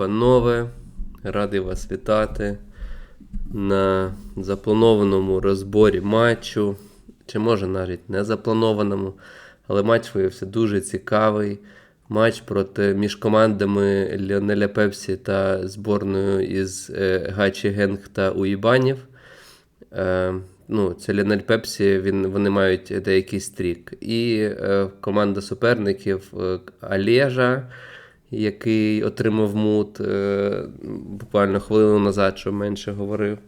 панове, радий вас вітати на запланованому розборі матчу, чи може навіть не запланованому, але матч виявився дуже цікавий. Матч проти між командами Ліонеля Пепсі та зборною із е, Гачі Генг та Уїбанів. Е, ну, це Ліонель Пепсі, він, вони мають деякий стрік. І е, команда суперників е, Олежа, який отримав мут е, буквально хвилину назад, що менше говорив.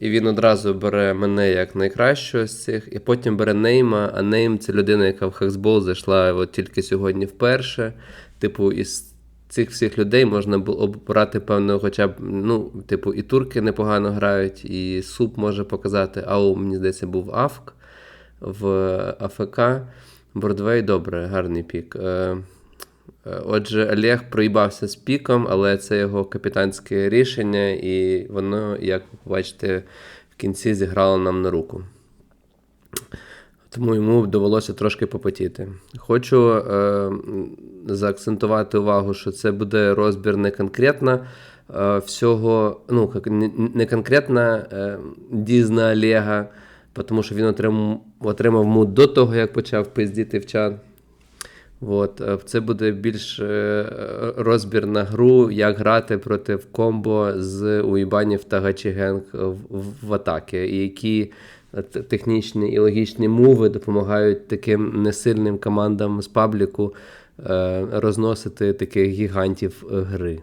І він одразу бере мене як найкращого з цих, і потім бере Нейма, а Нейм це людина, яка в хексбол зайшла от тільки сьогодні вперше. Типу, із цих всіх людей можна було обрати, певно, хоча б, ну, типу, і турки непогано грають, і суп може показати. Ау, мені здається, був Авк в АФК. Бродвей добре, гарний пік. Е, Отже, Олег проїбався з піком, але це його капітанське рішення, і воно, як ви побачите, в кінці зіграло нам на руку. Тому йому довелося трошки попотіти. Хочу е, заакцентувати увагу, що це буде розбір не конкретно е, всього, ну, не, не конкретно е, дізна Олега, тому що він отримав, отримав мут до того, як почав пиздіти в чат. От, Це буде більш розбір на гру, як грати проти комбо з уїбанів та гачігенг в, в атаки, і які технічні і логічні мови допомагають таким несильним командам з пабліку е, розносити таких гігантів гри.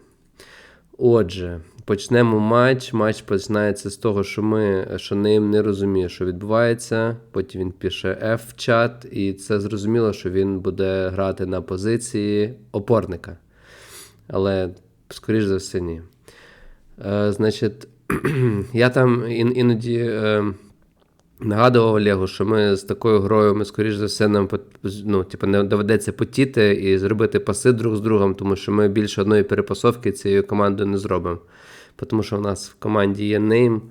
Отже, почнемо матч. Матч починається з того, що ми, що ним не розуміє, що відбувається. Потім він пише F в чат, і це зрозуміло, що він буде грати на позиції опорника. Але, скоріш за все, ні. Е, Значить, я там іноді. Е, Нагадував Олегу, що ми з такою грою, ми, скоріш за все, нам ну, типу, не доведеться потіти і зробити паси друг з другом, тому що ми більше одної перепасовки цією командою не зробимо. Тому що в нас в команді є нейм,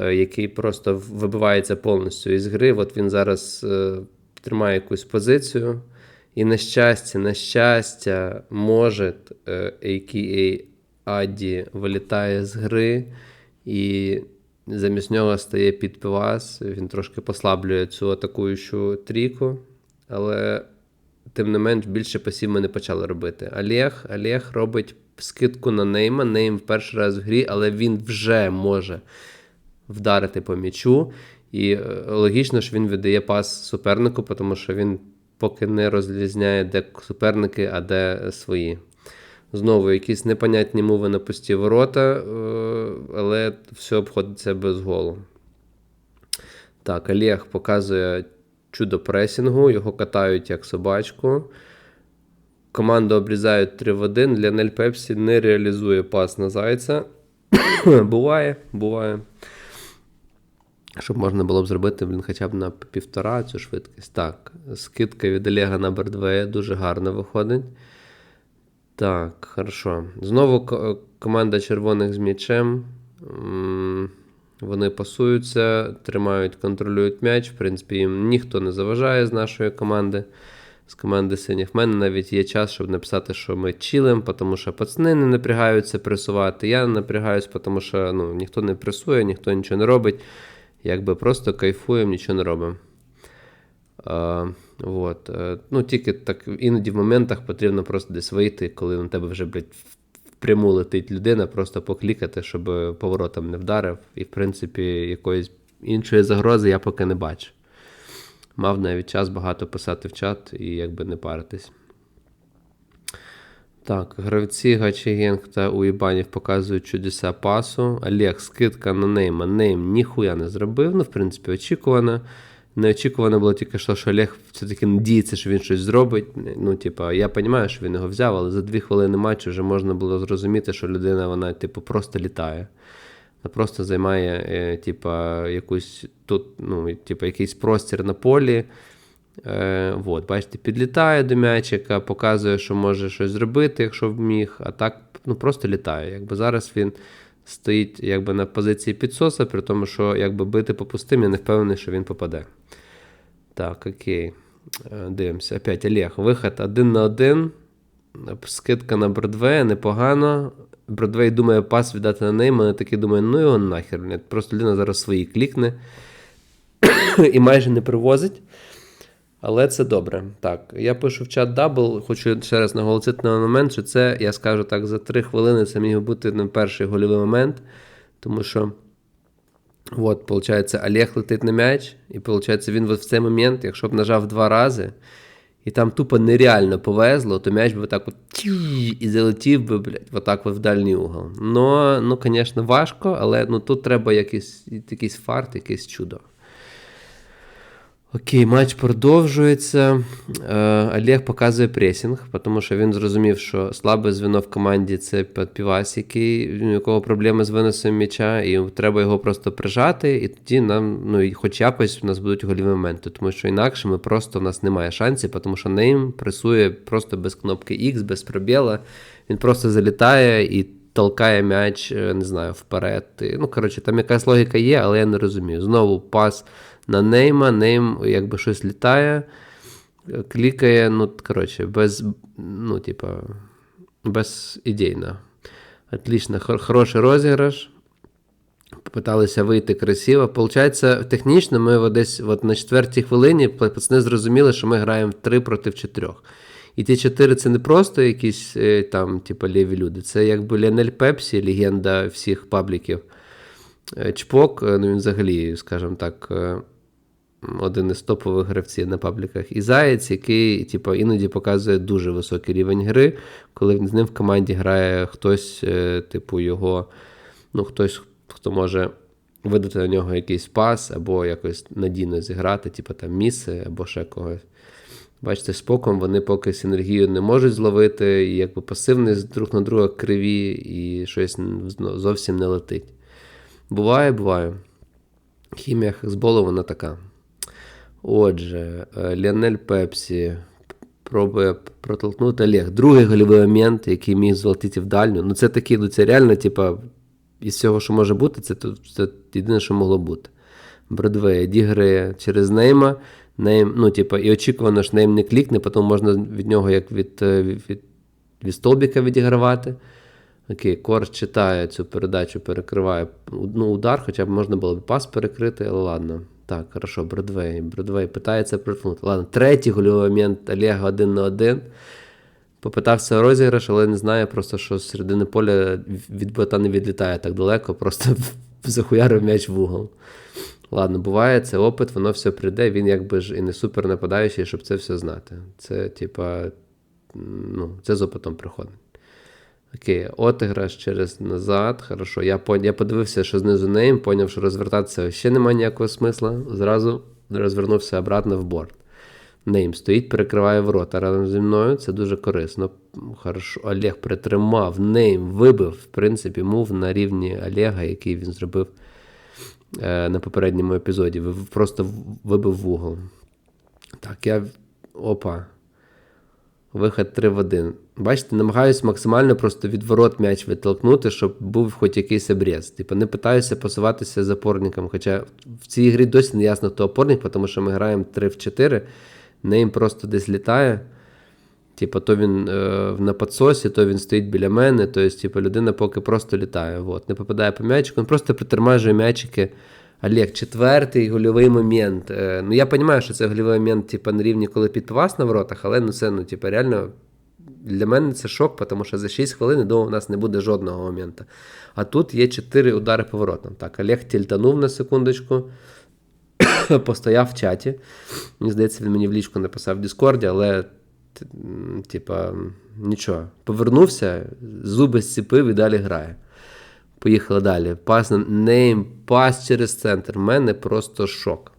е, який просто вибивається повністю із гри. От він зараз е, тримає якусь позицію. І на щастя, на щастя, може, е, a.k.a. Аді вилітає з гри. і Замість нього стає підпивас, він трошки послаблює цю атакуючу трійку, але, тим не менш, більше пасів ми не почали робити. Олег Олег робить скидку на Нейма. Нейм в перший раз в грі, але він вже може вдарити по м'ячу. І е, логічно, що він віддає пас супернику, тому що він поки не розрізняє, де суперники, а де свої. Знову якісь непонятні мови на пусті ворота, е, але все обходиться без голу. Так, Олег показує чудо пресінгу, його катають як собачку. Команду обрізають 3 в 1. Ліонель Пепсі не реалізує пас на зайця. буває, буває. Щоб можна було б зробити, блін, хоча б на півтора цю швидкість. Так, скидка від Олега на Бердвея дуже гарно виходить. Так, хорошо. Знову команда червоних з м'ячем. Вони пасуються, тримають, контролюють м'яч. В принципі, їм ніхто не заважає з нашої команди. З команди синіх. В мене навіть є час, щоб написати, що ми чилим, тому що пацани не напрягаються пресувати. Я не напрягаюсь, тому що ну, ніхто не пресує, ніхто нічого не робить. Якби просто кайфуємо, нічого не робимо. Вот. Е, ну, Тільки так іноді в моментах потрібно просто десь вийти, коли на тебе вже блядь, впряму летить людина, просто поклікати, щоб поворотом не вдарив. І, в принципі, якоїсь іншої загрози я поки не бачу. Мав навіть час багато писати в чат і якби не паритись. Так, гравці Гачігенг та Уїбанів показують чудеса пасу. Олег, скидка на нейма. Нейм ніхуя не зробив. Ну, в принципі, очікувано. Неочікувано було тільки що, що Олег все-таки надіється, що він щось зробить. Ну, типа, я розумію, що він його взяв, але за дві хвилини матчу вже можна було зрозуміти, що людина вона, типу, просто літає. Вона просто займає, е, типа, якусь тут, ну, типа, якийсь простір на полі. Е, вот, Бачите, підлітає до м'ячика, показує, що може щось зробити, якщо б міг, а так ну, просто літає. Якби Зараз він стоїть якби, на позиції підсоса, при тому, що якби бити по пустим, я не впевнений, що він попаде. Так, окей. Е, дивимося. Опять Олег. Виход один на один. Скидка на Бродвея, непогано. Бродвей думає пас віддати на неї, мене таки думає, ну його нахер. Просто людина зараз свої клікне і майже не привозить. Але це добре. Так, я пишу в чат дабл, хочу ще раз наголосити на момент, що це, я скажу так, за 3 хвилини це міг бути не перший гольовий момент, тому що. От, виходить, Олег летить на м'яч, і виходить, він в цей момент, якщо б нажав два рази, і там тупо нереально повезло, то м'яч би так от і залетів би, блядь, отак от в дальній угол. Ну, ну, звісно, важко, але ну, тут треба якийсь, якийсь фарт, якесь чудо. Окей, матч продовжується. Е, Олег показує пресінг, тому що він зрозумів, що слабе звіно в команді це Півас, який, у якого проблеми з виносом м'яча, і треба його просто прижати, і тоді нам, ну, хоч якось у нас будуть голіві моменти, тому що інакше ми просто у нас немає шансів, тому що нейм пресує просто без кнопки X, без пробіла. Він просто залітає і толкає м'яч, е, не знаю, вперед. Ну, коротше, там якась логіка є, але я не розумію. Знову пас на нейма, нейм якби щось літає, клікає, ну, коротше, без, ну, типа, безідейно. Отлично, хороший розіграш. Попиталися вийти красиво. Получається, технічно ми десь от на четвертій хвилині пацани зрозуміли, що ми граємо 3 проти 4. І ті 4 це не просто якісь е, там, типу, ліві люди. Це якби Ліонель Пепсі, легенда всіх пабліків. Е, Чпок, е, ну він взагалі, скажімо так, один із топових гравців на пабліках. І Заєць, який типу, іноді показує дуже високий рівень гри, коли з ним в команді грає хтось, е, типу, його, ну, хтось, хто може видати на нього якийсь пас, або якось надійно зіграти, типу там міси, або ще когось. Бачите, споком вони поки синергію не можуть зловити, і якби пасивність друг на друга криві, і щось зовсім не летить. Буває, буває. Хімія хезболу вона така. Отже, е, Ліонель Пепсі пробує протолкнути Олег. Другий гольовий момент, який міг золотити в дальню. Ну, це такий, ну це реально, типа, із всього, що може бути, це це єдине, що могло бути. Бродвей дігри через нейма. Нейм, ну, типа, і очікувано, що нейм не клікне, потім можна від нього як від е, від, від, від столбіка відігравати. Окей, Корж читає цю передачу, перекриває ну, удар, хоча б можна було б пас перекрити, але ладно. Так, хорошо, Бродвей. Бродвей питається проткнути. Ладно, третій гольовий момент Олега один на один. Попитався розіграш, але не знаю, просто що з середини поля від бота не відлітає так далеко, просто захуярив м'яч в угол. Ладно, буває, це опит, воно все прийде, він якби ж і не супер нападаючий, щоб це все знати. Це, типа, ну, це з опитом приходить. Окей, отиграш через назад. Хорошо. Я я подивився, що знизу нейм, поняв, що розвертатися ще немає ніякого смисла. Зразу розвернувся обратно в борт. Нейм стоїть, перекриває ворота разом зі мною. Це дуже корисно. Хорошо. Олег притримав, нейм вибив, в принципі, мув на рівні Олега, який він зробив е, на попередньому епізоді. Просто вибив в угол. Так, я. Опа. Виход 3 в 1. Бачите, намагаюся максимально просто від ворот м'яч відтолкнути, щоб був хоч якийсь обріз. Типу, не питаюся посуватися з опорником. Хоча в цій грі досі не ясно, хто опорник, тому що ми граємо 3 в 4, нейм просто десь літає. Типу, то він е, на подсосі, то він стоїть біля мене. Тобто, типу, людина поки просто літає. От. Не попадає по м'ячику, він просто притормажує м'ячики. Олег, четвертий гольовий момент. Е, ну, я розумію, що це гольовий момент, типу, на рівні, коли під вас на воротах, але ну, це ну, типу, реально для мене це шок, тому що за 6 хвилин думав, у нас не буде жодного моменту. А тут є 4 удари поворотом. Так, Олег тільтанув на секундочку, постояв в чаті. Мені здається, він мені в лічку написав в Діскорді, але, типа, нічого. Повернувся, зуби зціпив і далі грає. Поїхали далі. Пас нейм, пас через центр. У мене просто шок.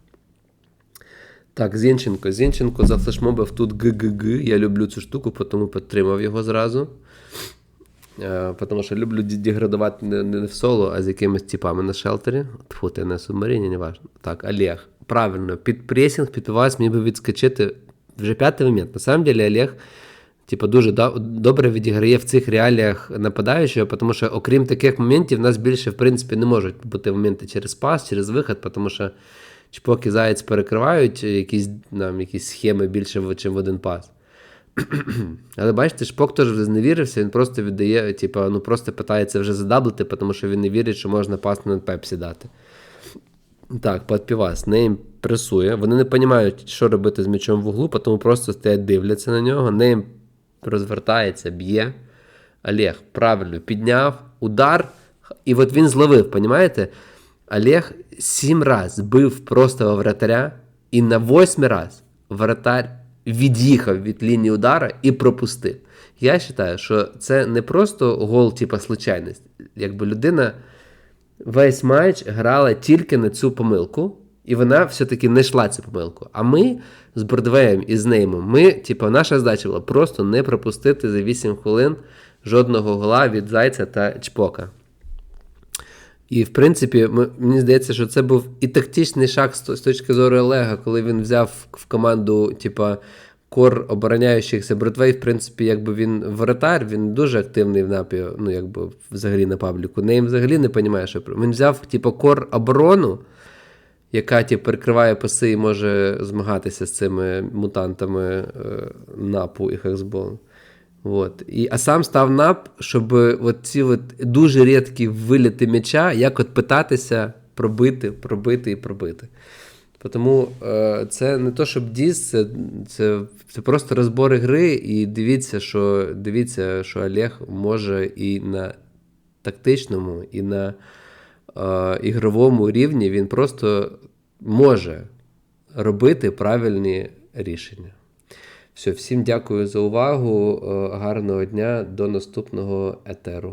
Так, Зінченко. Зінченко зафлешмобив тут ГГГ. Я люблю цю штуку, тому підтримав його зразу. Е, тому що люблю деградувати не, не в соло, а з якимись типами на шелтері. Тьфу, ти на субмаріні, не важно. Так, Олег. Правильно, під пресінг, під вас міг би відскочити вже п'ятий момент. На самом деле, Олег типу, дуже добре відіграє в цих реаліях нападаючого, тому що, окрім таких моментів, в нас більше, в принципі, не можуть бути моменти через пас, через вихід, тому що чпок і заяць перекривають якісь нам, якісь схеми більше, ніж в один пас. Але бачите, Шпок теж вже зневірився, він просто віддає, типу, ну просто питається вже задаблити, тому що він не вірить, що можна пас на пепсі дати. Так, подпівас, Нейм пресує. Вони не розуміють, що робити з м'ячом в углу, тому просто стоять, дивляться на нього. Нейм розвертається, б'є. Олег правильно підняв, удар, і от він зловив, розумієте? Олег сім разів бив просто вратаря, і на восьмий раз вратар від'їхав від лінії удара і пропустив. Я вважаю, що це не просто гол, типа случайність. Якби людина весь матч грала тільки на цю помилку, і вона все-таки не йшла цю помилку. А ми з Бродвеєм і з Неймом, ми, типу, наша задача була просто не пропустити за 8 хвилин жодного гола від Зайця та Чпока. І, в принципі, ми, мені здається, що це був і тактичний шаг з, з точки зору Олега, коли він взяв в команду, типа, кор обороняючихся Бродвей, в принципі, якби він воротар, він дуже активний в напі, ну, якби взагалі на пабліку. Нейм взагалі не розуміє, що він взяв, типу, кор оборону, яка типу, перекриває паси і може змагатися з цими мутантами е, напу і хексбол. От. І, а сам став нап, щоб от ці от дуже рідкі виліти м'яча, як от питатися пробити, пробити і пробити. Тому е, це не то, щоб діс, це, це, це просто розбори гри, і дивіться, що дивіться, що Олег може і на тактичному, і на е, ігровому рівні він просто може робити правильні рішення. Все, всім дякую за увагу. е, Гарного дня, до наступного етеру.